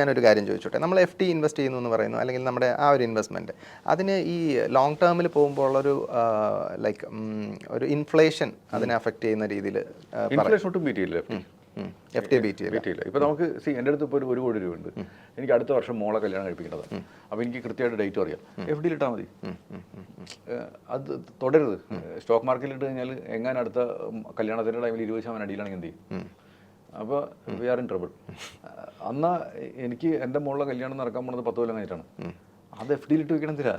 ഞാനൊരു കാര്യം ചോദിച്ചോട്ടെ? നമ്മൾ എഫ് ടി ഇൻവെസ്റ്റ് ചെയ്യുന്നു എന്ന് പറയുന്നു അല്ലെങ്കിൽ നമ്മുടെ ആ ഒരു ഇൻവെസ്റ്റ്മെന്റ് അതിന് ഈ ലോങ് ടേമിൽ പോകുമ്പോൾ ഉള്ളൊരു ലൈക്ക് ഒരു ഇൻഫ്ലേഷൻ അതിനെ അഫക്റ്റ് ചെയ്യുന്ന രീതിയിൽ ഇൻഫ്ലേഷൻ ഒട്ടും ബീറ്റ് ചെയ്യില്ല എഫ് ഡി ടി ബീറ്റ് ചെയ്യില്ല. ഇപ്പോൾ നമുക്ക് സി എന്റെ അടുത്ത് ഇപ്പോൾ ഒരു ഒരു കോടി രൂപ ഉണ്ട് എനിക്ക് അടുത്ത വർഷം മോളെ കല്യാണം കഴിപ്പിക്കുന്നത് അപ്പോൾ എനിക്ക് കൃത്യമായിട്ട് ഡേറ്റ് അറിയാം. എഫ് ഡിയിൽ ഇട്ടാൽ മതി. അത് തുടരുത്. സ്റ്റോക്ക് മാർക്കറ്റിൽ ഇട്ട് കഴിഞ്ഞാൽ എങ്ങനെ അടുത്ത കല്യാണത്തിന്റെ ടൈമിൽ ഇരുപത് ശതമാനം അടിയിലാണെങ്കിൽ എന്ത് ചെയ്യും? അപ്പോൾ വി ആർ ഇൻ ട്രബിൾ അന്ന് എനിക്ക് എന്റെ മോളിലെ കല്യാണം നടക്കാൻ പോണത് പത്ത് കൊല്ലം കഴിഞ്ഞിട്ടാണ്. അത് എഫ് ഡിയിലിട്ട് വെക്കണമെന്നില്ല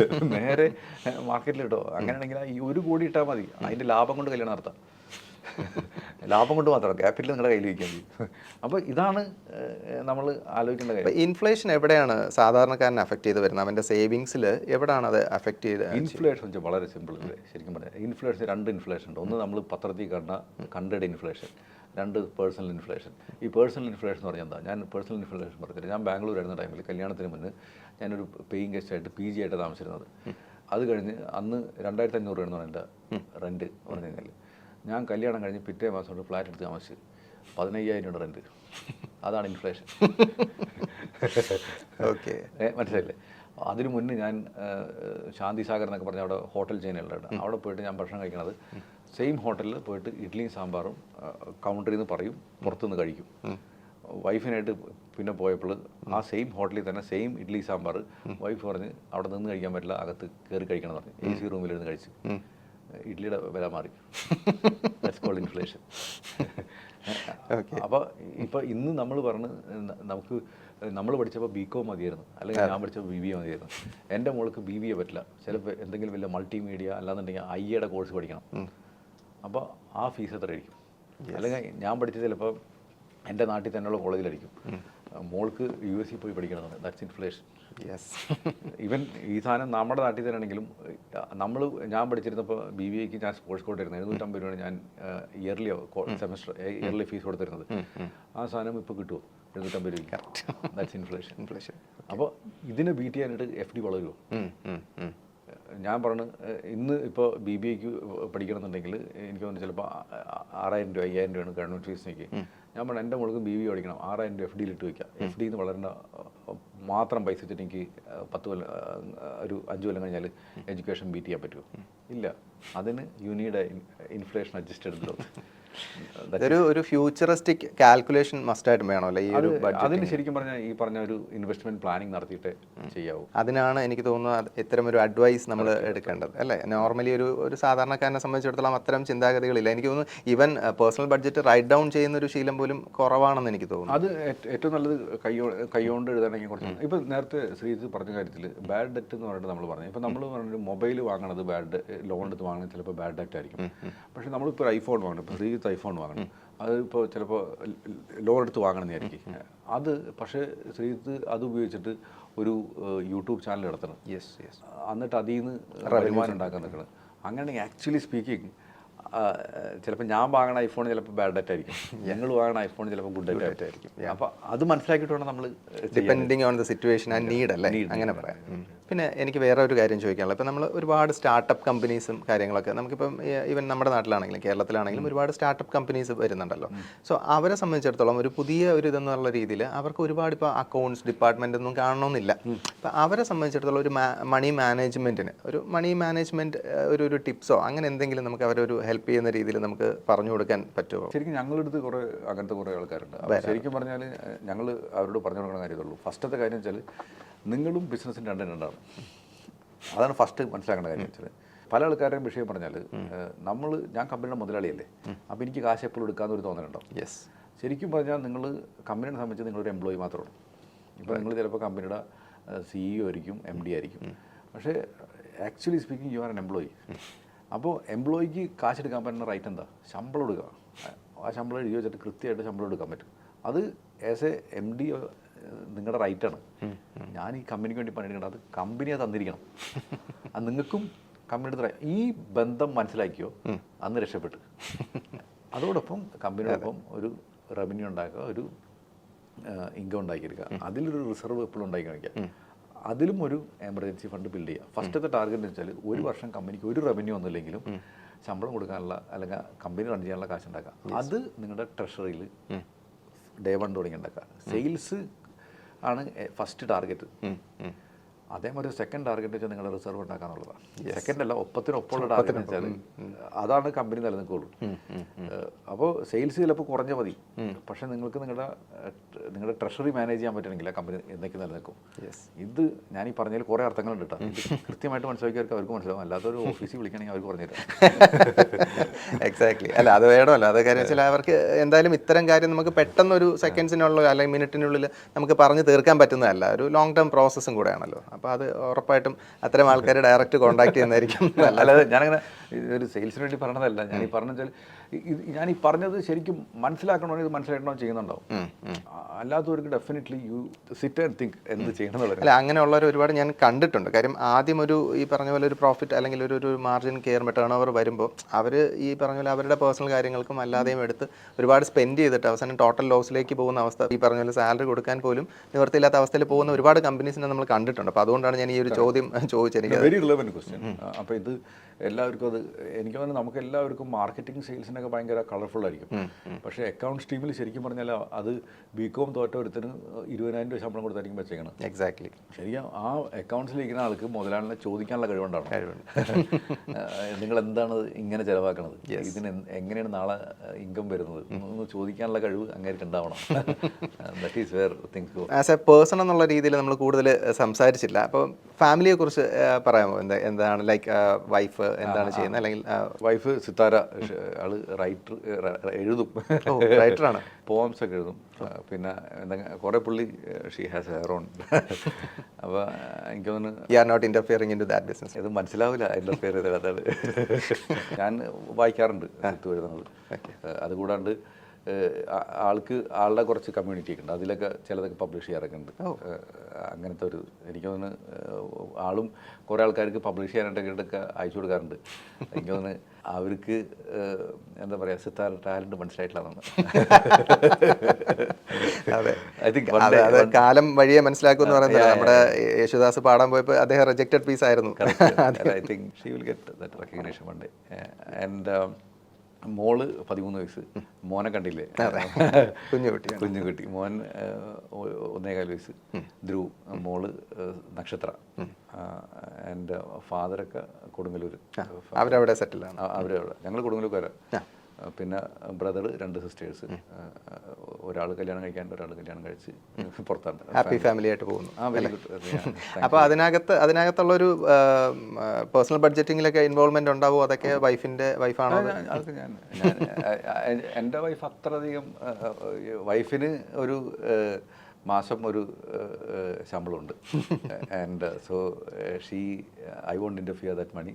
വെക്കണം നേരെ മാർക്കറ്റിലിട്ടോ അങ്ങനെയാണെങ്കിൽ ഈ ഒരു കോടി ഇട്ടാൽ മതി. അതിന്റെ ലാഭം കൊണ്ട് കല്യാണം നടത്താം. ലാഭം കൊണ്ട് മാത്രം. ക്യാപിറ്റൽ നിങ്ങളുടെ കയ്യിൽ വയ്ക്കാൻ അപ്പോൾ ഇതാണ് നമ്മൾ ആലോചിക്കേണ്ട കാര്യം. ഇൻഫ്ലേഷൻ എവിടെയാണ് സാധാരണക്കാരനെ അഫക്റ്റ് ചെയ്ത് വരുന്നത്? അവന്റെ സേവിങ്സിൽ എവിടെയാണ് അത് അഫക്റ്റ് ചെയ്ത് ഇൻഫ്ലേഷൻ വെച്ചാൽ വളരെ സിമ്പിൾ ശരിക്കും പറഞ്ഞാൽ ഇൻഫ്ലേഷൻ രണ്ട് ഇൻഫ്ലേഷൻ ഉണ്ട്. ഒന്ന് നമ്മൾ പത്രത്തിൽ കണ്ട കണ്ടഡ് ഇൻഫ്ലേഷൻ രണ്ട് പേഴ്സണൽ ഇൻഫ്ലേഷൻ ഈ പേഴ്സണൽ ഇൻഫ്ലേഷൻ എന്ന് പറഞ്ഞാൽ എന്താ? ഞാൻ പേഴ്സണൽ ഇൻഫ്ലേഷൻ പറഞ്ഞിട്ട് ഞാൻ ബാംഗ്ലൂർ ആയിരുന്ന ടൈമിൽ കല്യാണത്തിന് മുന്നേ ഞാനൊരു പേയിങ് ഗസ്റ്റ് ആയിട്ട് പി ജി ആയിട്ട് താമസിച്ചിരുന്നത്. അത് കഴിഞ്ഞ് അന്ന് രണ്ടായിരത്തി അഞ്ഞൂറ് രൂപയാണ് എന്റെ റെന്റ് പറഞ്ഞു കഴിഞ്ഞാൽ ഞാൻ കല്യാണം കഴിഞ്ഞ് പിറ്റേ മാസം കൊണ്ട് ഫ്ലാറ്റ് എടുത്ത് താമസിച്ച് പതിനയ്യായിരം രൂപ റെന്റ് അതാണ് ഇൻഫ്ലേഷൻ ഓക്കെ മനസ്സിലായില്ലേ? അതിനു മുന്നേ ഞാൻ ശാന്തി സാഗർ എന്നൊക്കെ പറഞ്ഞ അവിടെ ഹോട്ടൽ ചെയിനുകളുണ്ട് അവിടെ പോയിട്ട് ഞാൻ ഭക്ഷണം കഴിക്കണത് സെയിം ഹോട്ടലിൽ പോയിട്ട് ഇഡ്ഡലിയും സാമ്പാറും കൗണ്ടറിൽ നിന്ന് പറയും പുറത്തുനിന്ന് കഴിക്കും. വൈഫിനായിട്ട് പിന്നെ പോയപ്പോൾ ആ സെയിം ഹോട്ടലിൽ തന്നെ സെയിം ഇഡ്ഡലി സാമ്പാർ വൈഫ് പറഞ്ഞ് അവിടെ നിന്ന് കഴിക്കാൻ പറ്റില്ല അകത്ത് കയറി കഴിക്കണം എന്ന് പറഞ്ഞു. എ സി റൂമിലിരുന്ന് കഴിച്ച്. ഇഡ്ഡലിയുടെ വില മാറി. കോൾഡ് ഇൻഫ്ലേഷൻ അപ്പോൾ ഇപ്പോൾ ഇന്ന് നമ്മൾ പറഞ്ഞ് നമുക്ക് നമ്മൾ പഠിച്ചപ്പോൾ ബി കോം മതിയായിരുന്നു. അല്ലെങ്കിൽ ഞാൻ പഠിച്ചപ്പോൾ ബി ബി എ മതിയായിരുന്നു. എന്റെ മോൾക്ക് ബി ബി എ പറ്റില്ല. ചിലപ്പോൾ എന്തെങ്കിലും വലിയ മൾട്ടിമീഡിയ അല്ലാന്നുണ്ടെങ്കിൽ ഐ എയുടെ കോഴ്സ് പഠിക്കണം. അപ്പോൾ ആ ഫീസ് എത്രയായിരിക്കും അല്ലെങ്കിൽ ഞാൻ പഠിച്ചത് ചിലപ്പോൾ എന്റെ നാട്ടിൽ തന്നെയുള്ള കോളേജിലായിരിക്കും. മോൾക്ക് യു എസ് സി പോയി പഠിക്കണമെന്നുണ്ട് ദാറ്റ്സ് ഇൻഫ്ലേഷൻ യെസ് ഈവൻ ഈ സാധനം നമ്മുടെ നാട്ടിൽ തന്നെ ആണെങ്കിലും നമ്മൾ ഞാൻ പഠിച്ചിരുന്നപ്പോൾ ബി ബി എക്ക് ഞാൻ സ്പോർട്സ് കോട്ടായിരുന്നു എഴുന്നൂറ്റമ്പത് രൂപയാണ് ഞാൻ ഇയർലി സെമസ്റ്റർ ഇയർലി ഫീസ് കൊടുത്തിരുന്നത്. ആ സാധനം ഇപ്പോൾ കിട്ടുമോ എഴുന്നൂറ്റമ്പത് രൂപ ദാറ്റ്സ് ഇൻഫ്ലേഷൻ ഇൻഫ്ലേഷൻ അപ്പോൾ ഇതിനെ ബീറ്റ് ചെയ്യാനായിട്ട് എഫ് ഡി വളരുമോ ഞാൻ പറഞ്ഞു ഇന്ന് ഇപ്പോൾ ബി ബി എക്ക് പഠിക്കണമെന്നുണ്ടെങ്കിൽ എനിക്ക് തോന്നുന്നു ചിലപ്പോൾ ആറായിരം രൂപ അയ്യായിരം രൂപയാണ് ഗവൺമെന്റ് ഫീസിനേക്ക്. ഞാൻ പറഞ്ഞു എന്റെ മോൾക്ക് ബി ബി പഠിക്കണം ആറായിരം രൂപ എഫ് ഡിയിൽ ഇട്ട് വയ്ക്കാം എഫ് ഡിയിൽ നിന്ന് വളരേണ്ട മാത്രം പൈസ വെച്ചിട്ട് എനിക്ക് പത്ത് കൊല്ലം ഒരു അഞ്ച് കൊല്ലം കഴിഞ്ഞാൽ എഡ്യൂക്കേഷൻ ബീറ്റ് ചെയ്യാൻ പറ്റുമോ? ഇല്ല. അതിന് യുനീഡ് ഇൻഫ്ലേഷൻ അഡ്ജസ്റ്റഡ് ഗ്രോത്ത് ഒരു ഒരു ഫ്യൂച്ചറിസ്റ്റിക് കാൽക്കുലേഷൻ മസ്റ്റായിട്ട് വേണമല്ലോ ഈ ഒരു അത് അതിന് ശരിക്കും പറഞ്ഞാൽ ഈ പറഞ്ഞ ഒരു ഇൻവെസ്റ്റ്മെന്റ് പ്ലാനിങ് നടത്തിയിട്ട് ചെയ്യാവൂ. അതിനാണ് എനിക്ക് തോന്നുന്നത് ഇത്തരം ഒരു അഡ്വൈസ് നമ്മൾ എടുക്കേണ്ടത് അല്ലേ? നോർമലി ഒരു ഒരു സാധാരണക്കാരനെ സംബന്ധിച്ചിടത്തോളം അത്തരം ചിന്താഗതികളില്ല. എനിക്ക് തോന്നുന്നു even personal budget write down ചെയ്യുന്ന ഒരു ശീലം പോലും കുറവാണെന്ന് എനിക്ക് തോന്നുന്നു. അത് ഏറ്റവും നല്ലത് കൈ കൈകൊണ്ട് എഴുതാണെങ്കിൽ കുറച്ച് ഇപ്പം നേരത്തെ ശ്രീജിത്ത് പറഞ്ഞ കാര്യത്തിൽ ബാഡ് ഡെറ്റ് എന്ന് പറഞ്ഞിട്ട് നമ്മൾ പറഞ്ഞു. ഇപ്പം നമ്മൾ പറഞ്ഞൊരു മൊബൈൽ വാങ്ങണത് ബാഡ് ലോൺ എടുത്ത് വാങ്ങുന്നത് ചിലപ്പോൾ ബാഡ് ഡെറ്റ് ആയിരിക്കും. പക്ഷേ നമ്മളിപ്പോൾ ഒരു ഐഫോൺ വാങ്ങണം. ഇപ്പോൾ ശ്രീജിത്ത് ഐഫോൺ വാങ്ങണം. അത് ഇപ്പോൾ ചിലപ്പോൾ ലോൺ എടുത്ത് വാങ്ങണമെന്നായിരിക്കും അത് പക്ഷേ ശ്രീജിത്ത് അത് ഉപയോഗിച്ചിട്ട് ഒരു യൂട്യൂബ് ചാനൽ നടത്തണം. യെസ് യെസ് എന്നിട്ട് അതിൽ നിന്ന് വരുമാനം ഉണ്ടാക്കാൻ നിൽക്കണം. അങ്ങനെയാണെങ്കിൽ ആക്ച്വലി സ്പീക്കിംഗ് ചിലപ്പോൾ ഞാൻ വാങ്ങണ ഐഫോൺ ചിലപ്പോൾ ബാഡ് ഡേറ്റ് ആയിരിക്കും. ഞങ്ങൾ വാങ്ങണ ഐഫോൺ ചിലപ്പോൾ ഗുഡ് ഡേറ്റ് ആയിരിക്കും. അപ്പോൾ അത് മനസ്സിലാക്കിയിട്ട് വേണം നമ്മൾ depending on the situation and need അല്ലേ? അങ്ങനെ പറയാം. പിന്നെ എനിക്ക് വേറെ ഒരു കാര്യം ചോദിക്കാനുള്ളത്. ഇപ്പം നമ്മൾ ഒരുപാട് സ്റ്റാർട്ടപ്പ് കമ്പനീസും കാര്യങ്ങളൊക്കെ നമുക്കിപ്പം ഈവൻ നമ്മുടെ നാട്ടിലാണെങ്കിലും കേരളത്തിലാണെങ്കിലും ഒരുപാട് സ്റ്റാർട്ടപ്പ് കമ്പനീസ് വരുന്നുണ്ടല്ലോ. സോ അവരെ സംബന്ധിച്ചിടത്തോളം ഒരു പുതിയ ഒരു ഇതെന്നുള്ള രീതിയിൽ അവർക്ക് ഒരുപാട് ഇപ്പോൾ അക്കൗണ്ട്സ് ഡിപ്പാർട്ട്മെന്റ് ഒന്നും കാണണമെന്നില്ല അപ്പം അവരെ സംബന്ധിച്ചിടത്തോളം ഒരു മണി മാനേജ്മെന്റിന് ഒരു മണി മാനേജ്മെന്റ് ഒരു ഒരു ടിപ്സോ അങ്ങനെ എന്തെങ്കിലും നമുക്ക് അവരെ ഒരു ഹെൽപ്പ് ചെയ്യുന്ന രീതിയിൽ നമുക്ക് പറഞ്ഞു കൊടുക്കാൻ പറ്റുമോ ശരിക്കും ഞങ്ങളുടെ അടുത്ത് കുറേ അങ്ങനത്തെ കുറേ ആൾക്കാരുണ്ട്. ശരിക്കും പറഞ്ഞാൽ ഞങ്ങൾ അവരോട് പറഞ്ഞു കൊടുക്കുന്ന കാര്യമുള്ളൂ ഫസ്റ്റത്തെ കാര്യം വെച്ചാൽ നിങ്ങളും ബിസിനസ്സിന്റെ രണ്ടും രണ്ടാണ് അതാണ് ഫസ്റ്റ് മനസ്സിലാക്കേണ്ട കാര്യം വെച്ചാൽ പല ആൾക്കാരുടെയും വിഷയം പറഞ്ഞാൽ നമ്മൾ ഞാൻ കമ്പനിയുടെ മുതലാളിയല്ലേ? അപ്പോൾ എനിക്ക് കാശ് എപ്പോഴും എടുക്കാമെന്നൊരു തോന്നലുണ്ടാവും യെസ് ശരിക്കും പറഞ്ഞാൽ നിങ്ങൾ കമ്പനിയെ സംബന്ധിച്ച് നിങ്ങളൊരു എംപ്ലോയി മാത്രമാണ് ഇപ്പോൾ നിങ്ങൾ ചിലപ്പോൾ കമ്പനിയുടെ സിഇഒ ആയിരിക്കും എം ഡി ആയിരിക്കും. പക്ഷേ actually speaking you are an employee അപ്പോൾ എംപ്ലോയിക്ക് കാശ് എടുക്കാൻ പറ്റുന്ന റൈറ്റ് എന്താ? ശമ്പളം എടുക്കുക. ആ ശമ്പളം എഴുതി വെച്ചിട്ട് കൃത്യമായിട്ട് ശമ്പളം എടുക്കാൻ പറ്റും. അത് ആസ് എ എം ഡി നിങ്ങളുടെ റൈറ്റാണ്. ഞാൻ ഈ കമ്പനിക്ക് വേണ്ടി പണിയെടുക്കണം അത് കമ്പനിയെ തന്നിരിക്കണം. അത് നിങ്ങൾക്കും കമ്പനിയുടെ ഈ ബന്ധം മനസ്സിലാക്കിയോ? അന്ന് രക്ഷപ്പെട്ടു. അതോടൊപ്പം കമ്പനിയോടൊപ്പം ഒരു റവന്യൂ ഉണ്ടാക്കുക ഒരു ഇൻകം ഉണ്ടാക്കിയെടുക്കുക. അതിലൊരു റിസർവ് എപ്പോഴും ഉണ്ടാക്കി കാണിക്കുക. അതിലും ഒരു എമർജൻസി ഫണ്ട് ബിൽഡ് ചെയ്യുക. ഫസ്റ്റത്തെ ടാർഗറ്റ് എന്ന് വെച്ചാൽ ഒരു വർഷം കമ്പനിക്ക് ഒരു റവന്യൂ ഒന്നുമില്ലെങ്കിലും ശമ്പളം കൊടുക്കാനുള്ള അല്ലെങ്കിൽ കമ്പനി റൺ ചെയ്യാനുള്ള കാശ് ഉണ്ടാക്കുക. അത് നിങ്ങളുടെ ട്രഷറിയിൽ ഡേ വൺ തുടങ്ങി ഉണ്ടാക്കുക. സെയിൽസ് ആണ് ഫസ്റ്റ് ടാർഗറ്റ് ഉം, ഒരു സെക്കൻഡ് ടാർഗറ്റ് വെച്ചാൽ നിങ്ങളുടെ റിസർവ് ഉണ്ടാക്കാന്നുള്ളതാണ് സെക്കൻഡ് അല്ല ഒപ്പത്തിനൊപ്പമുള്ള ടാർഗറ്റ് വെച്ചാൽ അതാണ് കമ്പനി നിലനിൽക്കുള്ളൂ. അപ്പോൾ സെയിൽസ് ചിലപ്പോൾ കുറഞ്ഞ മതി. പക്ഷെ നിങ്ങൾക്ക് നിങ്ങളുടെ നിങ്ങളുടെ ട്രഷറി മാനേജ് ചെയ്യാൻ പറ്റണമെങ്കിൽ ആ കമ്പനി എന്തൊക്കെ നിലനിൽക്കും ഇത് ഞാൻ ഈ പറഞ്ഞതിൽ കുറേ അർത്ഥങ്ങളുണ്ട് കേട്ടോ കൃത്യമായിട്ട് മനസ്സിലാക്കിയവർക്ക് അവർക്ക് മനസ്സിലാവും. അല്ലാത്തൊരു ഓഫീസിൽ വിളിക്കണമെങ്കിൽ അവർക്ക് പറഞ്ഞുതരാം. എക്സാക്ട്ലി അല്ല അത് വേണമല്ല. അത് കാര്യം വെച്ചാൽ അവർക്ക് എന്തായാലും ഇത്തരം കാര്യം നമുക്ക് പെട്ടെന്നൊരു സെക്കൻഡ്സിനുള്ള അല്ലെങ്കിൽ മിനിറ്റിനുള്ളിൽ നമുക്ക് പറഞ്ഞു തീർക്കാൻ പറ്റുന്നതല്ല. ഒരു ലോങ് ടേം പ്രോസസ്സും കൂടെയാണല്ലോ അപ്പോൾ അത് ഉറപ്പായിട്ടും അത്തരം ആൾക്കാരെ ഡയറക്റ്റ് കോൺടാക്ട് ചെയ്യുന്നതായിരിക്കും. അല്ലാതെ ഞാനങ്ങനെ ഒരു സെയിൽസിന് വേണ്ടി പറഞ്ഞതല്ല. ഞാൻ ഈ പറഞ്ഞ വെച്ചാൽ ഇത് ഞാൻ ഈ പറഞ്ഞത് ശരിക്കും മനസ്സിലാക്കണോ ഇത് മനസ്സിലാക്കണോ ചെയ്യുന്നുണ്ടാവും. അല്ലാത്തവർക്ക് definitely you sit and think എന്ത് ചെയ്യണം അല്ല അങ്ങനെയുള്ളവർ ഒരുപാട് ഞാൻ കണ്ടിട്ടുണ്ട്. കാര്യം ആദ്യം ഒരു ഈ പറഞ്ഞ പോലെ ഒരു പ്രോഫിറ്റ് അല്ലെങ്കിൽ ഒരു ഒരു മാർജിൻ കെയർ ടേൺ ഓവർ വരുമ്പോൾ അവർ ഈ പറഞ്ഞ പോലെ അവരുടെ പേഴ്സണൽ കാര്യങ്ങൾക്കും അല്ലാതെയും എടുത്ത് ഒരുപാട് സ്പെൻഡ് ചെയ്തിട്ട് അവസാനം ടോട്ടൽ ലോസിലേക്ക് പോകുന്ന അവസ്ഥ ഈ പറഞ്ഞ പോലെ സാലറി കൊടുക്കാൻ പോലും നിവൃത്തിയില്ലാത്ത അവസ്ഥയിൽ പോകുന്ന ഒരുപാട് കമ്പനീസിനെ നമ്മൾ കണ്ടിട്ടുണ്ട്. അപ്പോൾ അതുകൊണ്ടാണ് ഞാൻ ഈ ഒരു ചോദ്യം ചോദിച്ചത് വെരി റിലവന്റ് ക്വസ്റ്റ്യൻ അപ്പോൾ ഇത് എല്ലാവർക്കും അത് എനിക്ക് തോന്നുന്നു നമുക്ക് എല്ലാവർക്കും മാർക്കറ്റിംഗ് സെയിൽസിനൊക്കെ ഭയങ്കര കളർഫുൾ ആയിരിക്കും. പക്ഷേ അക്കൗണ്ട്സ് ടീമിൽ ശരിക്കും പറഞ്ഞാൽ അത് ബികോം തോറ്റ ഒരുത്തിന് ഇരുപതിനായിരം രൂപ ശമ്പളം കൊടുത്തായിരിക്കും വെച്ചേക്കണം എക്സാക്ട്ലി ശരിയാ ആ അക്കൗണ്ട്സിൽ ഇരിക്കുന്ന ആൾക്ക് മുതലാളിനെ ചോദിക്കാനുള്ള കഴിവുണ്ടാണ് നിങ്ങൾ എന്താണ് ഇങ്ങനെ ചിലവാക്കുന്നത് ഇതിന് എങ്ങനെയാണ് നാളെ ഇൻകം വരുന്നത്? എന്ന് ചോദിക്കാനുള്ള കഴിവ് അങ്ങേക്ക് ഉണ്ടാവണം. That is where things as a person എന്നുള്ള രീതിയിൽ നമ്മൾ കൂടുതൽ സംസാരിച്ചില്ല. അപ്പോൾ ഫാമിലിയെ കുറിച്ച് പറയാമോ? എന്താ എന്താണ് ലൈക്ക് വൈഫ് എന്താണ് ചെയ്യുന്നത് അല്ലെങ്കിൽ വൈഫ് സിത്താര ആൾ റൈറ്റർ എഴുതും. റൈറ്ററാണ് പോംസ് ഒക്കെ എഴുതും. പിന്നെ കുറേ പുള്ളി ഷീ ഹാസ് ഹെയർ ഓൺ അപ്പോൾ എനിക്ക് തോന്നുന്നു you are not interfering in to that business ഇത് മനസ്സിലാവില്ല ഇന്റർഫിയർ ചെയ്തത് ഞാൻ വായിക്കാറുണ്ട് സിത്തു എഴുതുന്നത് അതുകൂടാണ്ട് ആൾക്ക് ആളുടെ കുറച്ച് കമ്മ്യൂണിറ്റി ഒക്കെ ഉണ്ട്. അതിലൊക്കെ ചിലതൊക്കെ പബ്ലിഷ് ചെയ്യാറൊക്കെ ഉണ്ട് അങ്ങനത്തെ ഒരു എനിക്ക് തോന്നുന്നു ആളും കുറേ ആൾക്കാർക്ക് പബ്ലിഷ് ചെയ്യാനായിട്ടൊക്കെ അയച്ചു കൊടുക്കാറുണ്ട്. എനിക്ക് തോന്നുന്നു അവർക്ക് എന്താ പറയുക സിത്താര ടാലന്റ് മനസ്സിലായിട്ടില്ല കാലം വഴിയെ മനസ്സിലാക്കുമെന്ന് പറയുന്നത് നമ്മുടെ യേശുദാസ് പാടാൻ പോയപ്പോൾ അദ്ദേഹം റിജക്റ്റഡ് പീസ് ആയിരുന്നു. I think she will get that recognition one day and മോൾ പതിമൂന്ന് വയസ്സ്. മോനെ കണ്ടില്ലേ? കുഞ്ഞു കുട്ടി. കുഞ്ഞു കുട്ടി. മോൻ ഒന്നേകാൽ വയസ്സ്. ധ്രുവ്. മോൾ നക്ഷത്ര. ആൻഡ് ഫാദറൊക്കെ കൊടുങ്ങല്ലൂർ അവരവിടെ സെറ്റിലാണ് അവരവിടെ. ഞങ്ങൾ കൊടുങ്ങല്ലൂർക്കാരാ. പിന്നെ ബ്രദർ രണ്ട് സിസ്റ്റേഴ്സ്. ഒരാൾ കല്യാണം കഴിക്കാൻ ഒരാൾ കല്യാണം കഴിച്ച് പുറത്താണ് ഹാപ്പി ഫാമിലി ആയിട്ട് പോകുന്നു. ആ വെരി ഗുഡ് അപ്പോൾ അതിനകത്ത് അതിനകത്തുള്ളൊരു പേഴ്സണൽ ബഡ്ജറ്റിങ്ങിലൊക്കെ ഇൻവോൾവ്മെന്റ് ഉണ്ടാവുമോ അതൊക്കെ വൈഫിന്റെ വൈഫാണോ? അതൊക്കെ ഞാൻ എന്റെ വൈഫ് അത്രയധികം വൈഫിന് ഒരു മാസം ഒരു ശമ്പളമുണ്ട്. And so she I won't interfere that money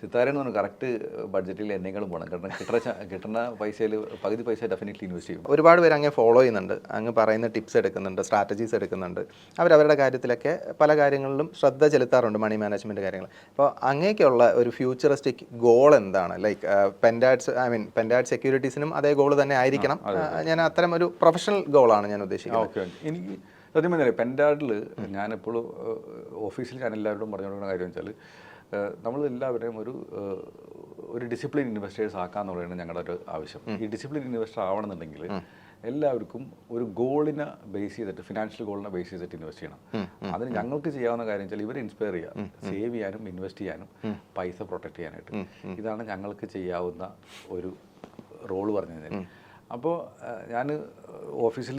സിത്താരെന്ന് പറഞ്ഞു കറക്റ്റ് ബഡ്ജറ്റിൽ എന്നെങ്കിലും പോകണം കാരണം കിട്ടുന്ന കിട്ടുന്ന പൈസയിൽ പകുതി പൈസ ഡെഫിനറ്റ്ലി ഇൻവെസ്റ്റ് ചെയ്യും. ഒരുപാട് പേര് അങ്ങ് ഫോളോ ചെയ്യുന്നുണ്ട്. അങ്ങ് പറയുന്ന ടിപ്സ് എടുക്കുന്നുണ്ട് സ്ട്രാറ്റജീസ് എടുക്കുന്നുണ്ട്. അവരവരുടെ കാര്യത്തിലൊക്കെ പല കാര്യങ്ങളിലും ശ്രദ്ധ ചെലുത്താറുണ്ട് മണി മാനേജ്മെന്റ് കാര്യങ്ങൾ. അപ്പോൾ അങ്ങേക്കുള്ള ഒരു ഫ്യൂച്ചറിസ്റ്റിക് ഗോൾ എന്താണ്? Like Pentads I mean Pentad സെക്യൂരിറ്റീസിനും അതേ ഗോൾ തന്നെ ആയിരിക്കണം. ഞാൻ അത്തരം ഒരു പ്രൊഫഷണൽ ഗോളാണ് ഞാൻ ഉദ്ദേശിക്കുന്നത് എനിക്ക് സത്യം പറഞ്ഞാൽ പെൻഡാഡിൽ ഞാനെപ്പോഴും ഓഫീസിൽ ഞാൻ എല്ലാവരോടും പറഞ്ഞു കൊടുക്കുന്ന കാര്യം വെച്ചാൽ നമ്മൾ എല്ലാവരെയും ഒരു ഒരു ഡിസിപ്ലിൻ ഇൻവെസ്റ്റേഴ്സ് ആക്കാന്നുള്ളതാണ് ഞങ്ങളുടെ ഒരു ആവശ്യം. ഈ ഡിസിപ്ലിൻ ഇൻവെസ്റ്റർ ആവണമെന്നുണ്ടെങ്കിൽ എല്ലാവർക്കും ഒരു ഗോളിനെ ബേസ് ചെയ്തിട്ട് ഫിനാൻഷ്യൽ ഗോളിനെ ബേസ് ചെയ്തിട്ട് ഇൻവെസ്റ്റ് ചെയ്യണം. അതിന് ഞങ്ങൾക്ക് ചെയ്യാവുന്ന കാര്യം വെച്ചാൽ ഇവരെ ഇൻസ്പയർ ചെയ്യുക. സേവ് ചെയ്യാനും ഇൻവെസ്റ്റ് ചെയ്യാനും പൈസ പ്രൊട്ടക്ട് ചെയ്യാനായിട്ട്. ഇതാണ് ഞങ്ങൾക്ക് ചെയ്യാവുന്ന ഒരു റോൾ പറഞ്ഞു കഴിഞ്ഞാൽ അപ്പോൾ ഞാൻ ഓഫീസിൽ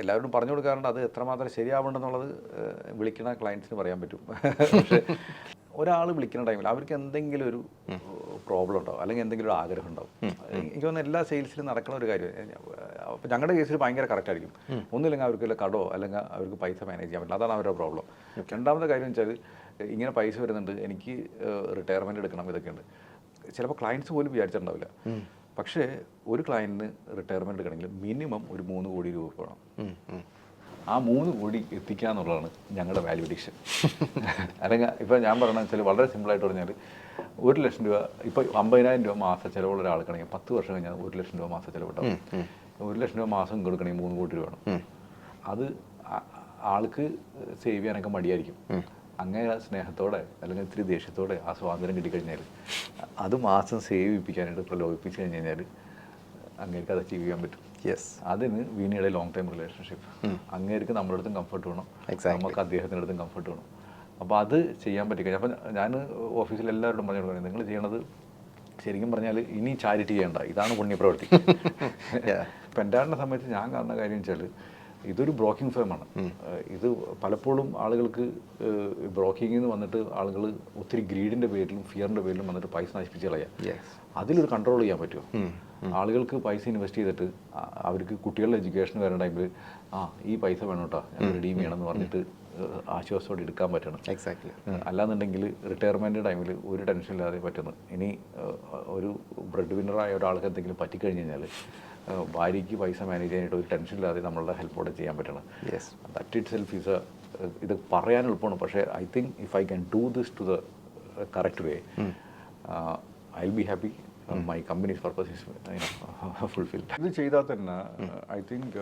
എല്ലാവരോടും പറഞ്ഞു കൊടുക്കാറുണ്ട് അത് എത്രമാത്രം ശരിയാവുണ്ടെന്നുള്ളത് വിളിക്കുന്ന ക്ലയൻസിന് പറയാൻ പറ്റും. പക്ഷേ ഒരാൾ വിളിക്കുന്ന ടൈമിൽ അവർക്ക് എന്തെങ്കിലും ഒരു പ്രോബ്ലം ഉണ്ടാവും അല്ലെങ്കിൽ എന്തെങ്കിലും ഒരു ആഗ്രഹം ഉണ്ടാവും. എനിക്ക് തോന്നുന്നു എല്ലാ സെയിൽസിലും നടക്കുന്ന ഒരു കാര്യം അപ്പോൾ ഞങ്ങളുടെ കേസിൽ ഭയങ്കര കറക്റ്റ് ആയിരിക്കും. ഒന്നുമില്ലെങ്കിൽ അവർക്ക് വല്ല കടോ അല്ലെങ്കിൽ അവർക്ക് പൈസ മാനേജ് ചെയ്യാൻ പറ്റില്ല. അതാണ് അവരുടെ പ്രോബ്ലം രണ്ടാമത്തെ കാര്യം വെച്ചാൽ ഇങ്ങനെ പൈസ വരുന്നുണ്ട് എനിക്ക് റിട്ടയർമെന്റ് എടുക്കണം ഇതൊക്കെയുണ്ട്. ചിലപ്പോൾ ക്ലയൻസ് പോലും വിചാരിച്ചിട്ടുണ്ടാവില്ല. പക്ഷേ ഒരു ക്ലയന്റിന് റിട്ടയർമെന്റ് എടുക്കണമെങ്കിൽ മിനിമം ഒരു മൂന്ന് കോടി രൂപ വേണം. ആ മൂന്ന് കോടി എത്തിക്കുക എന്നുള്ളതാണ് ഞങ്ങളുടെ വാല്യൂ അഡിക്ഷൻ അല്ലെങ്കിൽ ഇപ്പോൾ ഞാൻ പറയണമെന്ന് വെച്ചാൽ വളരെ സിമ്പിളായിട്ട് പറഞ്ഞാൽ ഒരു ലക്ഷം രൂപ ഇപ്പോൾ അമ്പതിനായിരം രൂപ മാസ ചിലവുള്ള ഒരാൾക്കാണെങ്കിൽ പത്ത് വർഷം കഴിഞ്ഞാൽ ഒരു ലക്ഷം രൂപ മാസം ചിലവുണ്ടാവും. ഒരു ലക്ഷം രൂപ മാസം കൊടുക്കണമെങ്കിൽ മൂന്ന് കോടി രൂപ വേണം. അത് ആൾക്ക് സേവ് ചെയ്യാനൊക്കെ മടിയായിരിക്കും. അങ്ങനെ സ്നേഹത്തോടെ അല്ലെങ്കിൽ ഇത്തിരി ദേഷ്യത്തോടെ ആ സ്വാതന്ത്ര്യം കിട്ടിക്കഴിഞ്ഞാൽ അത് മാസം സേവ് ചെയ്യിപ്പിക്കാനായിട്ട് പ്രലോഭിപ്പിച്ച് കഴിഞ്ഞ് കഴിഞ്ഞാൽ അങ്ങേർക്ക് അത് അച്ചീവ് ചെയ്യാൻ പറ്റും. യെസ് അതിന് വീണിയുടെ ലോങ് ടൈം റിലേഷൻഷിപ്പ് അങ്ങേർക്ക് നമ്മുടെ അടുത്തും കംഫർട്ട് വേണം. നമുക്ക് അദ്ദേഹത്തിന്റെ അടുത്തും കംഫർട്ട് വേണം. അപ്പോൾ അത് ചെയ്യാൻ പറ്റിക്കഴിഞ്ഞാൽ അപ്പം ഞാൻ ഓഫീസിൽ എല്ലാവരോടും പറഞ്ഞു കൊടുക്കുന്നത് നിങ്ങൾ ചെയ്യണത് ശരിക്കും പറഞ്ഞാൽ ഇനി ചാരിറ്റി ചെയ്യേണ്ട. ഇതാണ് പുണ്യപ്രവൃത്തി. Yeah. സമയത്ത് ഞാൻ കാണുന്ന കാര്യം വെച്ചാൽ ഇതൊരു ബ്രോക്കിംഗ് ഫേമാണ്. ഇത് പലപ്പോഴും ആളുകൾക്ക് ബ്രോക്കിങ്ങിൽ നിന്ന് വന്നിട്ട് ആളുകൾ ഒത്തിരി ഗ്രീഡിന്റെ പേരിലും ഫിയറിന്റെ പേരിലും വന്നിട്ട് പൈസ നശിപ്പിച്ച് കളയുക അതിലൊരു കൺട്രോൾ ചെയ്യാൻ പറ്റുമോ ആളുകൾക്ക് പൈസ ഇൻവെസ്റ്റ് ചെയ്തിട്ട് അവർക്ക് കുട്ടികളുടെ എഡ്യൂക്കേഷൻ വരുന്ന ടൈമിൽ ആ ഈ പൈസ വേണം കേട്ടോ റിഡീം ചെയ്യണം എന്ന് പറഞ്ഞിട്ട് ആശ്വാസത്തോടെ എടുക്കാൻ പറ്റണം. എക്സാക്ട്ലി ഏഹ്, അല്ലാന്നുണ്ടെങ്കിൽ റിട്ടയർമെന്റ് ടൈമിൽ ഒരു ടെൻഷൻ ഇല്ലാതെ പറ്റുന്നു. ഇനി ഒരു ബ്രെഡ് വിന്നറായ ഒരാൾക്ക് എന്തെങ്കിലും പറ്റിക്കഴിഞ്ഞ് കഴിഞ്ഞാൽ ഭാര്യയ്ക്ക് പൈസ മാനേജ് ചെയ്യാനായിട്ട് ഒരു ടെൻഷൻ ഇല്ലാതെ നമ്മളുടെ ഹെൽപ്പോടെ ചെയ്യാൻ പറ്റണം. Yes that itself is ഇത് പറയാൻ എളുപ്പമാണ്. പക്ഷേ I think if I can do this to the correct way I be happy my company's purpose is fulfil ഇത് ചെയ്താൽ തന്നെ I think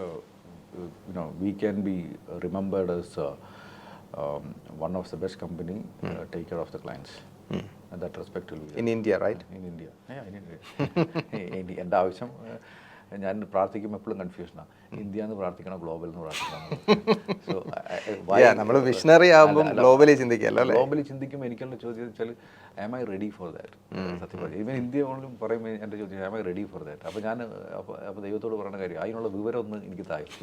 you know we can be remembered as one of the best company take care of the clients that respect in India right in India India എന്റെ ആവശ്യം ഏഹ്, ഞാൻ പ്രാർത്ഥിക്കുമ്പോൾ എപ്പോഴും കൺഫ്യൂഷനാണ് India എന്ന് പ്രാർത്ഥിക്കണം? ഗ്ലോബൽ എന്ന് പ്രാർത്ഥിക്കണം സോ നമ്മൾ മിഷനറി ആകുമ്പോൾ ഗ്ലോബലി ചിന്തിക്കല്ലോ ഗ്ലോബലി ചിന്തിക്കുമ്പോൾ എനിക്കുള്ള ചോദ്യം വെച്ചാൽ am I ready for that സത്യം പറഞ്ഞു ഇവൻ ഇന്ത്യ ഓൺലും പറയുമ്പോൾ എന്റെ ചോദ്യം am I ready for that അപ്പോൾ ഞാൻ അപ്പോൾ അപ്പോൾ ദൈവത്തോട് പറയുന്ന കാര്യം അതിനുള്ള വിവരം ഒന്ന് എനിക്ക് തായി?